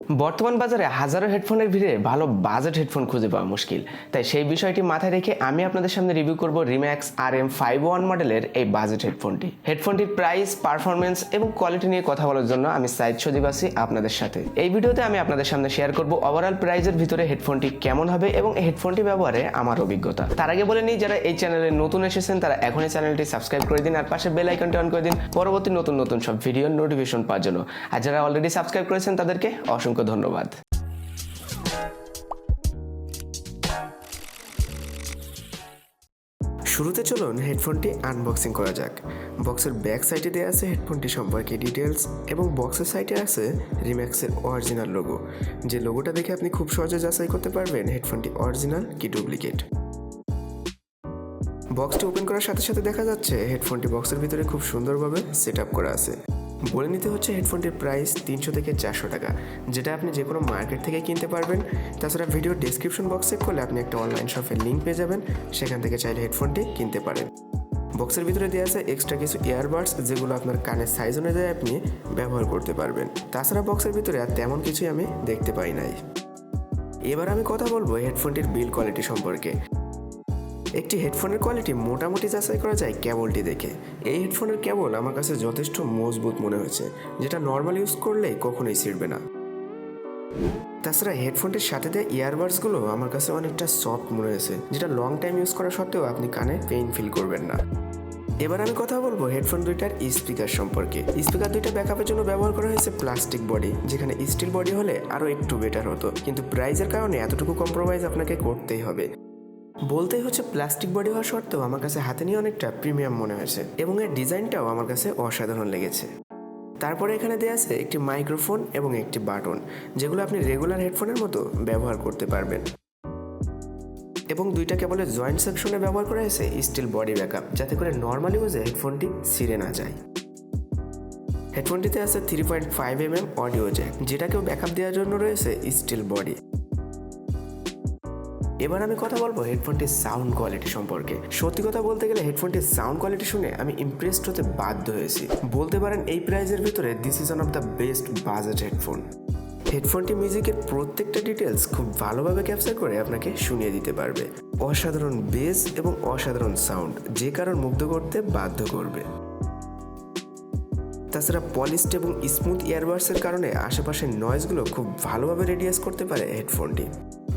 বর্তমান বাজারে হাজারো হেডফোনের ভিড়ে ভালো বাজেট হেডফোন খুঁজে পাওয়া মুশকিল। তাই সেই বিষয়টি মাথায় রেখে আমি আপনাদের সামনে রিভিউ করব Remax R M five one মডেলের এই বাজেট হেডফোনটি হেডফোনটির প্রাইস পারফরমেন্স এবং কোয়ালিটি নিয়ে কথা বলার জন্য আমি সাইদ সজীব আছি আপনাদের সাথে। এই ভিডিওতে আমি আপনাদের সামনে শেয়ার করব ওভারঅল প্রাইজের ভিতরে হেডফোনটি কেমন হবে এবং এই হেডফোনটি ব্যবহারে আমার অভিজ্ঞতা। তার আগে বলে নিই, যারা এই চ্যানেলে নতুন এসেছেন, তারা এখনই চ্যানেলটি সাবস্ক্রাইব করে দিন আর পাশে বেল আইকনটি অন করে দিন। পরবর্তী নতুন নতুন সব ভিডিওর নোটিফিকেশন পাওয়ার জন্য। আর যারা অলরেডি সাবস্ক্রাইব করেছেন, তাদেরকে অসংখ্য ধন্যবাদ। শুরুতে চলুন হেডফোনটি আনবক্সিং করা যাক। বক্সের ব্যাক সাইডে দেওয়া আছে হেডফোনটি সম্পর্কে ডিটেলস এবং বক্সের সাইডে আছে রিম্যাক্সের অরিজিনাল লোগো যে লোগোটা দেখে আপনি খুব সহজে যাচাই করতে পারবেন, হেডফোনটি অরিজিনাল কি ডুপ্লিকেট বক্সটি ওপেন করার সাথে সাথে দেখা যাচ্ছে, হেডফোনটি বক্সের ভিতরে খুব সুন্দরভাবে সেট করা আছে। বলে নিতে হচ্ছে হেডফোনটির প্রাইস তিনশো থেকে চারশো টাকা, যেটা আপনি যে কোনো মার্কেট থেকে কিনতে পারবেন। তাছাড়া ভিডিও ডেসক্রিপশন বক্সে করলে আপনি একটা অনলাইন শপের লিঙ্ক পেয়ে যাবেন, সেখান থেকে চাইলে হেডফোনটি কিনতে পারেন। বক্সের ভিতরে দেওয়া আছে এক্সট্রা কিছু ইয়ারবাডস যেগুলো আপনার কানের সাইজ অনুযায়ী আপনি ব্যবহার করতে পারবেন। তাছাড়া বক্সের ভিতরে আর তেমন কিছুই আমি দেখতে পাই নাই। এবার আমি কথা বলব হেডফোনটির বিল কোয়ালিটি সম্পর্কে। একটি হেডফোনের কোয়ালিটি মোটামুটি যাচাই করা যায় কেবলটি দেখে। এই হেডফোনের কেবল আমার কাছে যথেষ্ট মজবুত মনে হয়েছে, যেটা নর্মাল ইউজ করলে কখনোই ছিঁড়বে না। তাছাড়া হেডফোনটির সাথে দেওয়া ইয়ারবাডসগুলো আমার কাছে অনেকটা সফট মনে হয়েছে, যেটা লং টাইম ইউজ করা সত্ত্বেও আপনি কানে পেইন ফিল করবেন না। এবার আমি কথা বলব হেডফোন দুইটার স্পিকার সম্পর্কে। স্পিকার দুইটা ব্যাকআপের জন্য ব্যবহার করা হয়েছে প্লাস্টিক বডি যেখানে স্টিল বডি হলে আরও একটু বেটার হতো, কিন্তু প্রাইজের কারণে এতটুকু কম্প্রোমাইজ আপনাকে করতেই হবে। বলতেই হচ্ছে প্লাস্টিক বডি হওয়া সত্ত্বেও আমার কাছে হাতে নিয়ে অনেকটা প্রিমিয়াম মনে হয়েছে এবং এর ডিজাইনটাও আমার কাছে অসাধারণ লেগেছে। তারপরে এখানে দেওয়া আছে একটি মাইক্রোফোন এবং একটি বাটন, যেগুলো আপনি রেগুলার হেডফোনের মতো ব্যবহার করতে পারবেন। এবং দুইটা কেবলের জয়েন্ট সেকশনে ব্যবহার করা হয়েছে স্টিল বডি ব্যাকআপ যাতে করে নর্মাল ইউজে হেডফোনটি ছিঁড়ে না যায়। হেডফোনটিতে আছে three point five M M audio jack যেটাকেও backup দেওয়ার জন্য রয়েছে স্টিল বডি এবার আমি কথা বলব হেডফোনটির সাউন্ড কোয়ালিটি সম্পর্কে। সত্যি কথা বলতে গেলে হেডফোনটির সাউন্ড কোয়ালিটি শুনে আমি ইমপ্রেসড হতে বাধ্য হয়েছি। বলতে পারেন এই প্রাইজের ভিতরে this is one of the best budget headphone. হেডফোনটি মিউজিকের প্রত্যেকটা ডিটেলস খুব ভালোভাবে ক্যাপচার করে আপনাকে শুনিয়ে দিতে পারবে। অসাধারণ বেস এবং অসাধারণ সাউন্ড যে কারণ মুগ্ধ করতে বাধ্য করবে। তাছাড়া পলিশড এবং স্মুথ ইয়ারবাডসের কারণে আশেপাশের নয়েজগুলো খুব ভালোভাবে রেডিয়াস করতে পারে হেডফোনটি।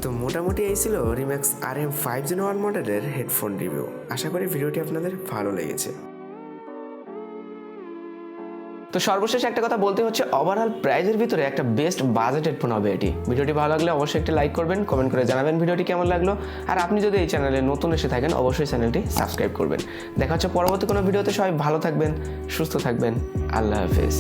তো মোটামুটি এই ছিল Remax R M five zero one মডেলের হেডফোন রিভিউ। আশা করি ভিডিওটি আপনাদের ভালো লেগেছে। তো সর্বশেষ একটা কথা বলতে হচ্ছে ওভারঅল প্রাইজের ভিতরে একটা বেস্ট বাজেট হেডফোন হবে এটি। ভিডিওটি ভালো লাগলে অবশ্যই একটি লাইক করবেন কমেন্ট করে জানাবেন ভিডিওটি কেমন লাগল। আর আপনি যদি এই চ্যানেলে নতুন এসে থাকেন, অবশ্যই চ্যানেলটি সাবস্ক্রাইব করবেন। দেখা হচ্ছে পরবর্তী কোনো ভিডিওতে, সবাই ভালো থাকবেন, সুস্থ থাকবেন। আল্লাহ হাফেজ।